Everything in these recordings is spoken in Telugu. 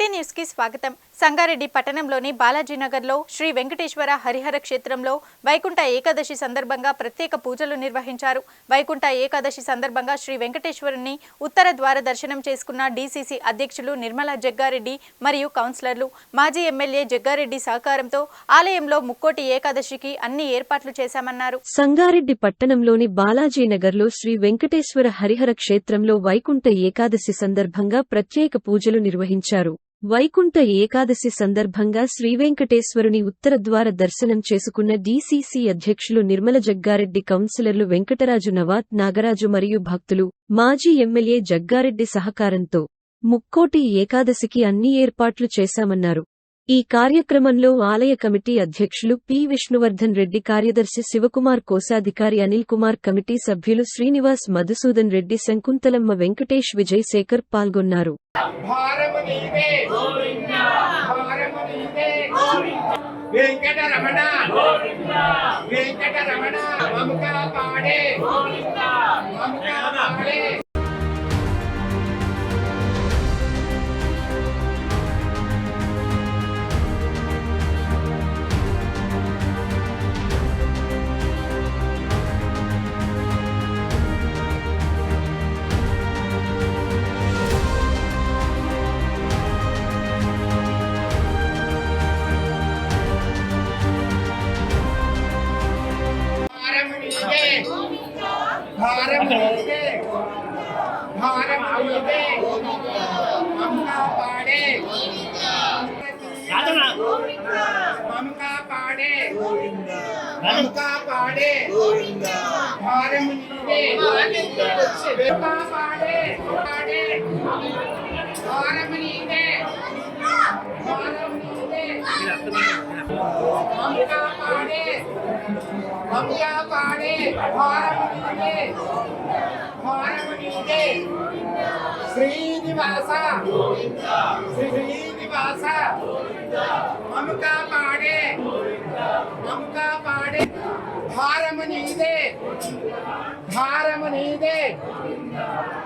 సిటీ న్యూస్కి స్వాగతం. సంగారెడ్డి పట్టణంలోని బాలాజీనగర్లో శ్రీ వెంకటేశ్వర హరిహర క్షేత్రంలో వైకుంఠ ఏకాదశి సందర్భంగా ప్రత్యేక పూజలు నిర్వహించారు. వైకుంఠ ఏకాదశి సందర్భంగా శ్రీ వెంకటేశ్వరుని ఉత్తర ద్వార దర్శనం చేసుకున్న డీసీసీ అధ్యక్షులు నిర్మలా జగ్గారెడ్డి మరియు కౌన్సిలర్లు మాజీ ఎమ్మెల్యే జగ్గారెడ్డి సహకారంతో ఆలయంలో ముక్కోటి ఏకాదశికి అన్ని ఏర్పాట్లు చేశామన్నారు. సంగారెడ్డి పట్టణంలోని బాలాజీనగర్లో శ్రీ వెంకటేశ్వర హరిహర క్షేత్రంలో వైకుంఠ ఏకాదశి సందర్భంగా ప్రత్యేక పూజలు నిర్వహించారు. వైకుంఠ ఏకాదశి సందర్భంగా శ్రీవెంకటేశ్వరుని ఉత్తరద్వార దర్శనం చేసుకున్న డీసీసీ అధ్యక్షులు నిర్మల జగ్గారెడ్డి కౌన్సిలర్లు వెంకటరాజు నవాత్ నాగరాజు మరియు భక్తులు మాజీ ఎమ్మెల్యే జగ్గారెడ్డి సహకారంతో ముక్కోటి ఏకాదశికి అన్ని ఏర్పాట్లు చేశామన్నారు. ఈ కార్యక్రమంలో ఆలయ కమిటీ అధ్యక్షులు పి. విష్ణువర్ధన్ రెడ్డి కార్యదర్శి శివకుమార్ కోశాధికారి అనిల్ కుమార్ కమిటీ సభ్యులు శ్రీనివాస్ మధుసూదన్ రెడ్డి శంకుంతలమ్మ వెంకటేష్ విజయ్ శేఖర్ పాల్గొన్నారు వెంకటరమణ. భారము నీవే భారము నీవే మమతా పాడే మమతా పాడే మమతా పాడే భారము నీవే మమతా పాడే పాడే భారము నీవే భారము నీవే మమతా పాడే మమతా పాడే భారము నీవే భారము నీవే శ్రీనివాస శ్రీనివాస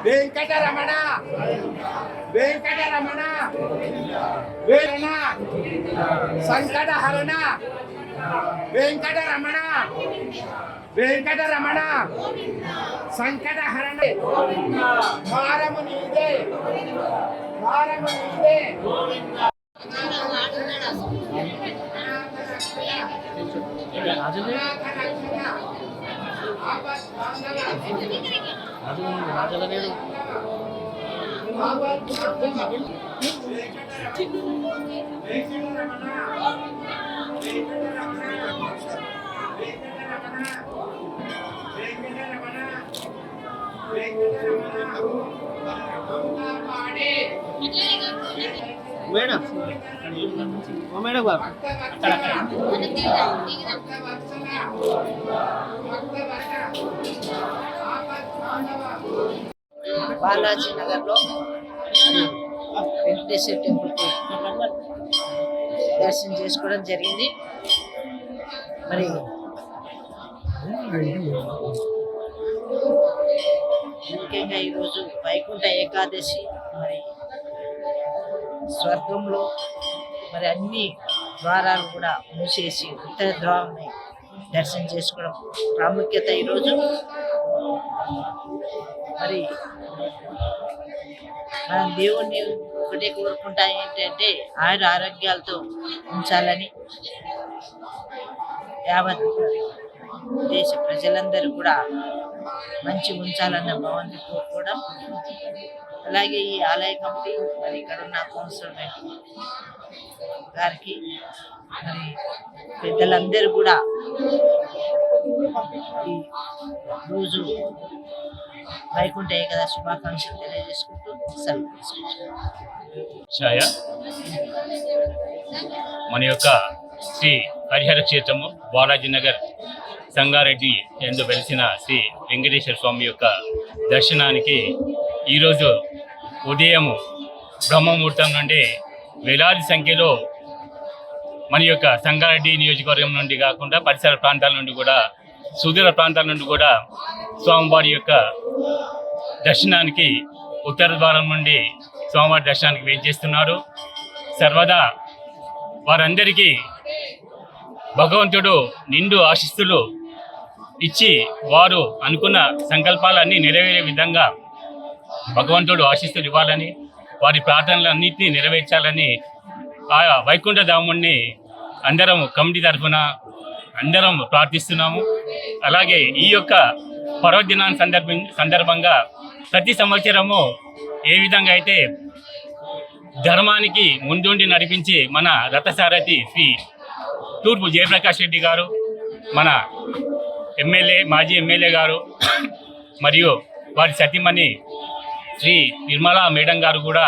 వెంకటరమణ. వెంకటరమణ. వేరణ సంకటహరణ. వెంకటరమణ. వెంకటరమణ. సంకటహరణ. భారము నీదే. భారము నీదే. మేడం ఓ మేడం బాబు అక్కడ బాలాజీ నగర్లో వెంకటేశ్వర టెంపుల్కి దర్శనం చేసుకోవడం జరిగింది. మరి ముఖ్యంగా ఈరోజు వైకుంఠ ఏకాదశి మరి స్వర్గంలో మరి అన్ని ద్వారాలు కూడా మూసేసి ఉత్తర ద్వారాన్ని దర్శనం చేసుకోవడం ప్రాముఖ్యత ఈరోజు. మరి మనం దేవుణ్ణి ఒకటే కోరుకుంటా ఏంటంటే ఆయన ఆరోగ్యాలతో ఉంచాలని యావత్ దేశ ప్రజలందరూ కూడా మంచి ఉంచాలన్న భావాన్ని కోరుకోవడం అలాగే ఈ ఆలయ కమిటీ మరి ఇక్కడ ఉన్న కౌన్సిలర్ గారికి మరి పెద్దలందరూ కూడా ఈ రోజు వైకుంఠ ఏకాదశి శుభాకాంక్షలు తెలియజేసుకుంటూ ఛాయ. మన యొక్క శ్రీ హరిహర క్షేత్రము బాలాజీ నగర్ సంగారెడ్డి ఎందు వెలిసిన శ్రీ వెంకటేశ్వర స్వామి యొక్క దర్శనానికి ఈరోజు ఉదయం బ్రహ్మముహూర్తం నుండి వేలాది సంఖ్యలో మన యొక్క సంగారెడ్డి నియోజకవర్గం నుండి కాకుండా పరిసర ప్రాంతాల నుండి కూడా సుదూర ప్రాంతాల నుండి కూడా స్వామివారి యొక్క దర్శనానికి ఉత్తర ద్వారం నుండి స్వామివారి దర్శనానికి వేయించేస్తున్నారు సర్వదా వారందరికీ భగవంతుడు నిండు ఆశిస్తులు ఇచ్చి వారు అనుకున్న సంకల్పాలన్నీ నెరవేరే విధంగా భగవంతుడు ఆశిస్తులు ఇవ్వాలని వారి ప్రార్థనలన్నింటినీ నెరవేర్చాలని ఆ వైకుంఠధాముణ్ణి అందరం కమిటీ తరఫున అందరం ప్రార్థిస్తున్నాము. అలాగే ఈ యొక్క పర్వదినాన్ని సందర్భ సందర్భంగా ప్రతి సంవత్సరము ఏ విధంగా అయితే ధర్మానికి ముందుండి నడిపించి మన రథసారథి శ్రీ తూర్పు జయప్రకాష్ రెడ్డి గారు మన ఎమ్మెల్యే మాజీ ఎమ్మెల్యే గారు మరియు వారి సతీమణి శ్రీ నిర్మలా మేడం గారు కూడా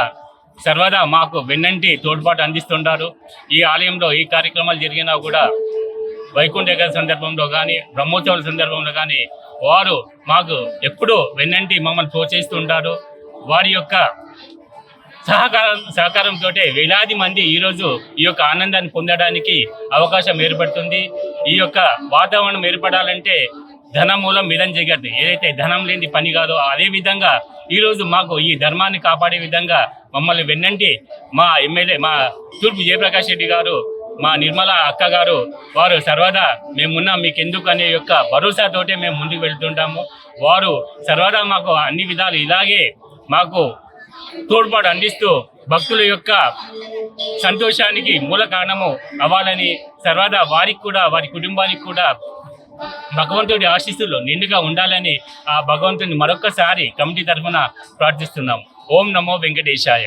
సర్వదా మాకు వెన్నంటి తోడ్పాటు అందిస్తుంటారు. ఈ ఆలయంలో ఈ కార్యక్రమాలు జరిగినా కూడా వైకుంఠ సందర్భంలో కానీ బ్రహ్మోత్సవాల సందర్భంలో కానీ వారు మాకు ఎప్పుడూ వెన్నంటి మమ్మల్ని ప్రోత్సహిస్తుంటారు వారి యొక్క సహకారం సహకారంతో వేలాది మంది ఈరోజు ఈ యొక్క ఆనందాన్ని పొందడానికి అవకాశం ఏర్పడుతుంది. ఈ యొక్క వాతావరణం ఏర్పడాలంటే ధనం మూలం మిదం జగత్ ఏదైతే ధనం లేని పని కాదో అదే విధంగా ఈరోజు మాకు ఈ ధర్మాన్ని కాపాడే విధంగా మమ్మల్ని వెన్నంటి మా ఎమ్మెల్యే మా తూర్పు జయప్రకాష్ రెడ్డి గారు మా నిర్మల అక్కగారు వారు సర్వదా మేమున్నా మీకు ఎందుకు అనే యొక్క భరోసాతోటే మేము ముందుకు వెళ్తుంటాము. వారు సర్వదా మాకు అన్ని విధాలు ఇలాగే మాకు తోడ్పాటు అందిస్తూ భక్తుల యొక్క సంతోషానికి మూల కారణము అవ్వాలని సర్వదా వారికి కూడా వారి కుటుంబానికి కూడా భగవంతుడి ఆశీస్సులు నిండుగా ఉండాలని ఆ భగవంతుని మరొకసారి కమిటీ తరఫున ప్రార్థిస్తున్నాం. ఓం నమో వెంకటేశాయ.